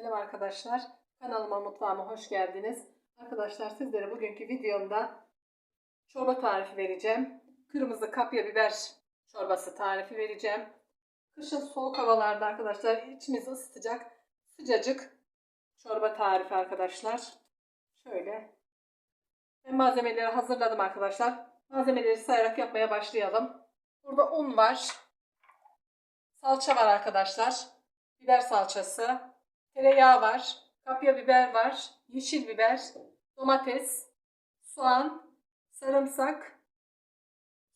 Selam arkadaşlar. Kanalıma mutfağıma hoş geldiniz. Arkadaşlar sizlere bugünkü videomda çorba tarifi vereceğim. Kırmızı kapya biber çorbası tarifi vereceğim. Kışın soğuk havalarda arkadaşlar içimizi ısıtacak sıcacık çorba tarifi arkadaşlar. Şöyle. Ben malzemeleri hazırladım arkadaşlar. Malzemeleri sayarak yapmaya başlayalım. Burada un var. Salça var arkadaşlar. Biber salçası. Tereyağı var. Kapya biber var. Yeşil biber. Domates. Soğan. Sarımsak.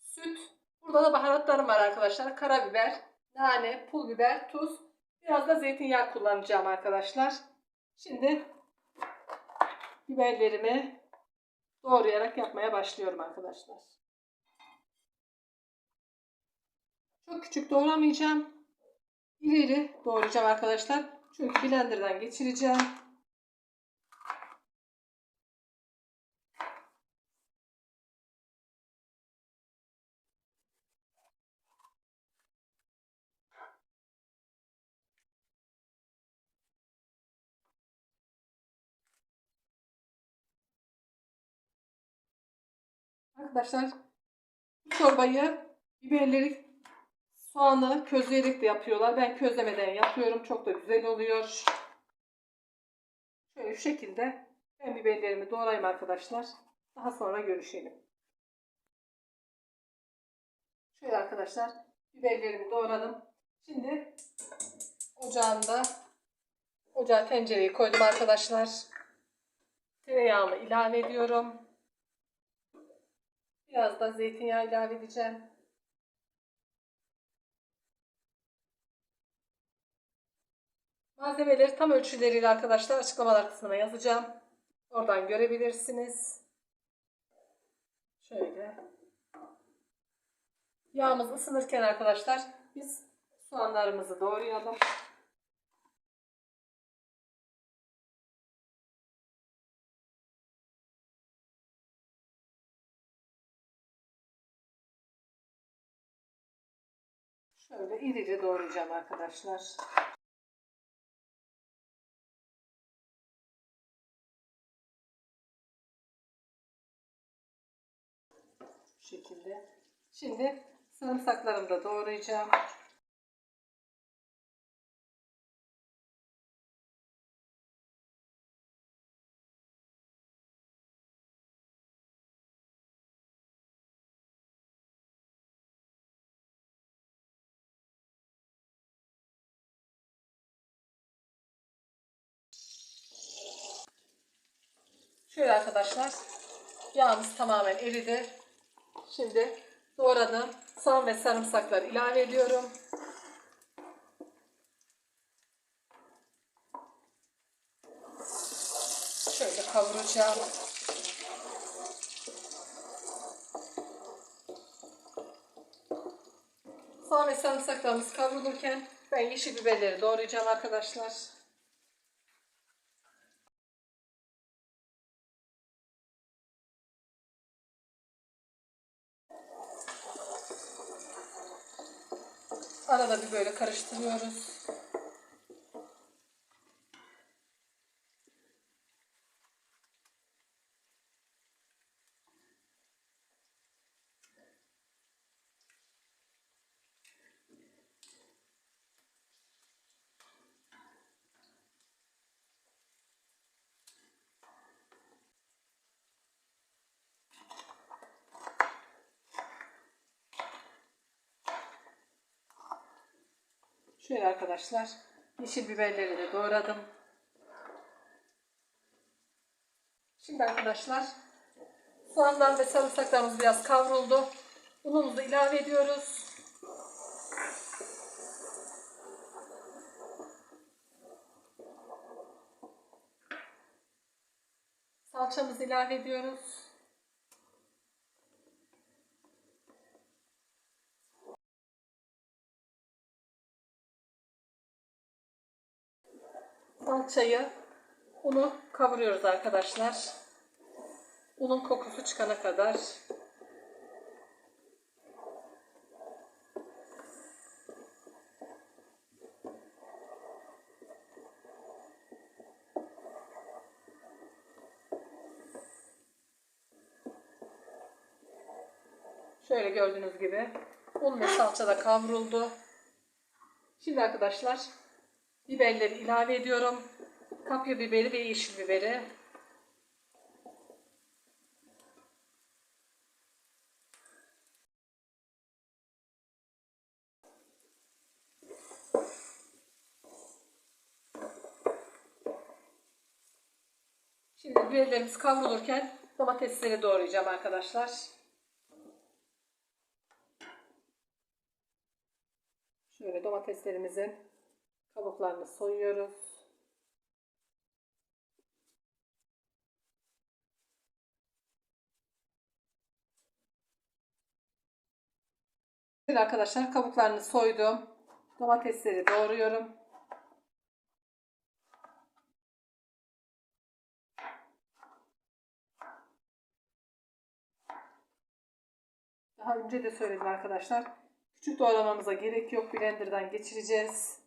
Süt. Burada da baharatlarım var arkadaşlar. Karabiber. Nane. Pul biber. Tuz. Biraz da zeytinyağı kullanacağım arkadaşlar. Şimdi biberlerimi doğrayarak yapmaya başlıyorum arkadaşlar. Çok küçük doğramayacağım. İri iri doğrayacağım arkadaşlar. Çünkü blenderdan geçireceğim. Arkadaşlar çorbayı biberleri soğanı közleyerek de yapıyorlar. Ben közlemeden yapıyorum. Çok da güzel oluyor. Şöyle şu şekilde ben biberlerimi doğrayayım arkadaşlar. Daha sonra görüşelim. Şöyle arkadaşlar biberlerimi doğradım. Şimdi ocağımda ocağa tencereyi koydum arkadaşlar. Tereyağımı ilave ediyorum. Biraz da zeytinyağı ilave edeceğim. Malzemeleri tam ölçüleriyle arkadaşlar açıklamalar kısmına yazacağım. Oradan görebilirsiniz. Şöyle. Yağımız ısınırken arkadaşlar biz soğanlarımızı doğrayalım. Şöyle irice doğrayacağım arkadaşlar. Şekilde. Şimdi sarımsaklarımı da doğrayacağım. Şöyle arkadaşlar yağımız tamamen eridi. Şimdi doğradığım soğan ve sarımsakları ilave ediyorum. Şöyle kavuracağım. Soğan ve sarımsaklarımız kavrulurken ben yeşil biberleri doğrayacağım arkadaşlar. Arada bir böyle karıştırıyoruz. Şöyle arkadaşlar yeşil biberleri de doğradım. Şimdi arkadaşlar soğanlar ve sarımsaklarımız biraz kavruldu. Unumuzu ilave ediyoruz. Salçamızı ilave ediyoruz. Salçayı, unu kavuruyoruz arkadaşlar. Unun kokusu çıkana kadar. Şöyle gördüğünüz gibi un ve salça da kavruldu. Şimdi arkadaşlar biberleri ilave ediyorum. Kapya biberi ve yeşil biberi. Şimdi biberlerimiz kavrulurken domatesleri doğrayacağım arkadaşlar. Şöyle domateslerimizin kabuklarını soyuyoruz. Şimdi arkadaşlar kabuklarını soydum. Domatesleri doğruyorum. Daha önce de söyledim arkadaşlar. Küçük doğramamıza gerek yok. Blender'dan geçireceğiz.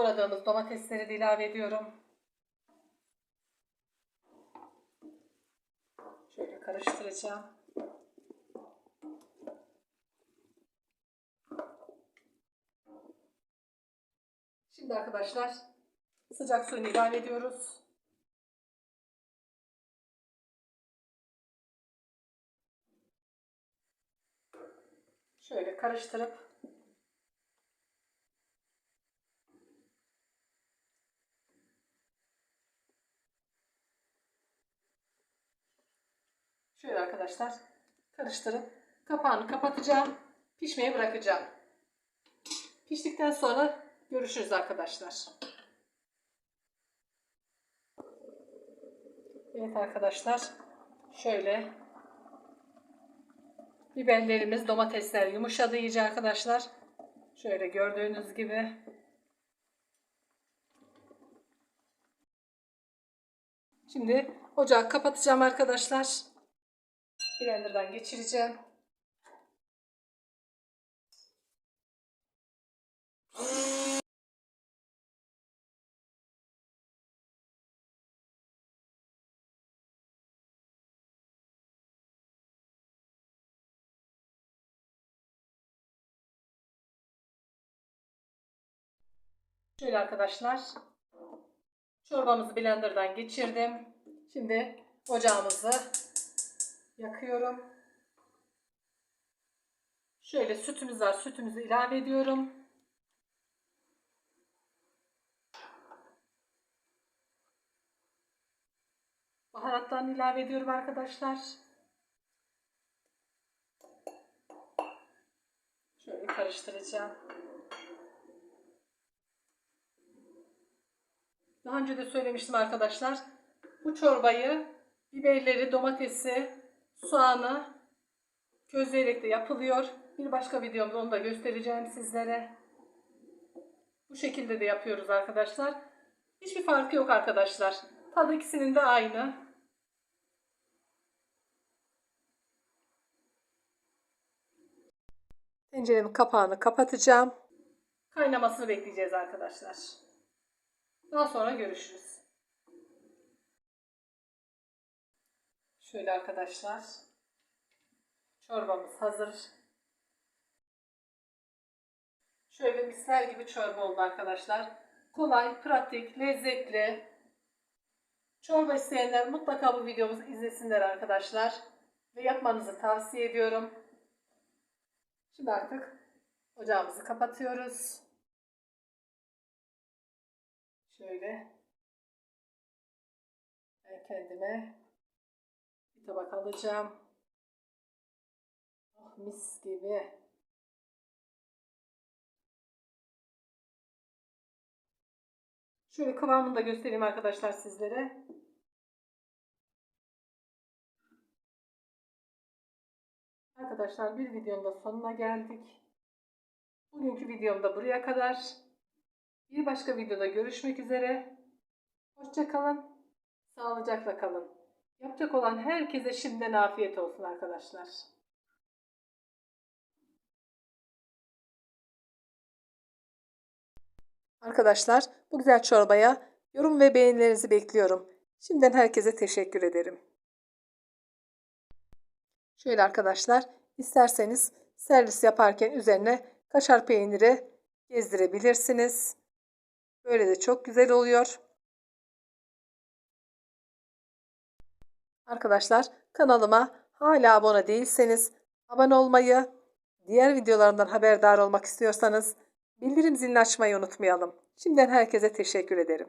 Doğradığımız domatesleri de ilave ediyorum. Şöyle karıştıracağım. Şimdi arkadaşlar sıcak suyunu ilave ediyoruz. Şöyle karıştırıp Şöyle arkadaşlar karıştırıp kapağını kapatacağım. Pişmeye bırakacağım. Piştikten sonra görüşürüz arkadaşlar. Evet arkadaşlar. Şöyle biberlerimiz, domatesler yumuşadı iyice arkadaşlar. Şöyle gördüğünüz gibi. Şimdi ocağı kapatacağım arkadaşlar. Blender'dan geçireceğim. Şöyle arkadaşlar. Çorbamızı blenderdan geçirdim. Şimdi ocağımızı yakıyorum. Şöyle sütümüz var. Sütümüzü ilave ediyorum. Baharatlarını ilave ediyorum arkadaşlar. Şöyle karıştıracağım. Daha önce de söylemiştim arkadaşlar. Bu çorbayı biberleri, domatesi, soğanı közleyerek de yapılıyor. Bir başka videomda onu da göstereceğim sizlere. Bu şekilde de yapıyoruz arkadaşlar. Hiçbir farkı yok arkadaşlar. Tadı ikisinin de aynı. Tenceremin kapağını kapatacağım. Kaynamasını bekleyeceğiz arkadaşlar. Daha sonra görüşürüz. Şöyle arkadaşlar. Çorbamız hazır. Şöyle misler gibi çorba oldu arkadaşlar. Kolay, pratik, lezzetli. Çorba isteyenler mutlaka bu videomuzu izlesinler arkadaşlar. Ve yapmanızı tavsiye ediyorum. Şimdi artık ocağımızı kapatıyoruz. Şöyle ben kendime tabak alacağım. Oh, mis gibi. Şöyle kıvamını da göstereyim arkadaşlar sizlere. Arkadaşlar bir videonun da sonuna geldik. Bugünkü videom da buraya kadar. Bir başka videoda görüşmek üzere. Hoşçakalın. Sağlıcakla kalın. Yapacak olan herkese şimdiden afiyet olsun arkadaşlar. Arkadaşlar bu güzel çorbaya yorum ve beğenilerinizi bekliyorum. Şimdiden herkese teşekkür ederim. Şöyle arkadaşlar isterseniz servis yaparken üzerine kaşar peyniri gezdirebilirsiniz. Böyle de çok güzel oluyor. Arkadaşlar kanalıma hala abone değilseniz abone olmayı, diğer videolarımdan haberdar olmak istiyorsanız bildirim zilini açmayı unutmayalım. Şimdiden herkese teşekkür ederim.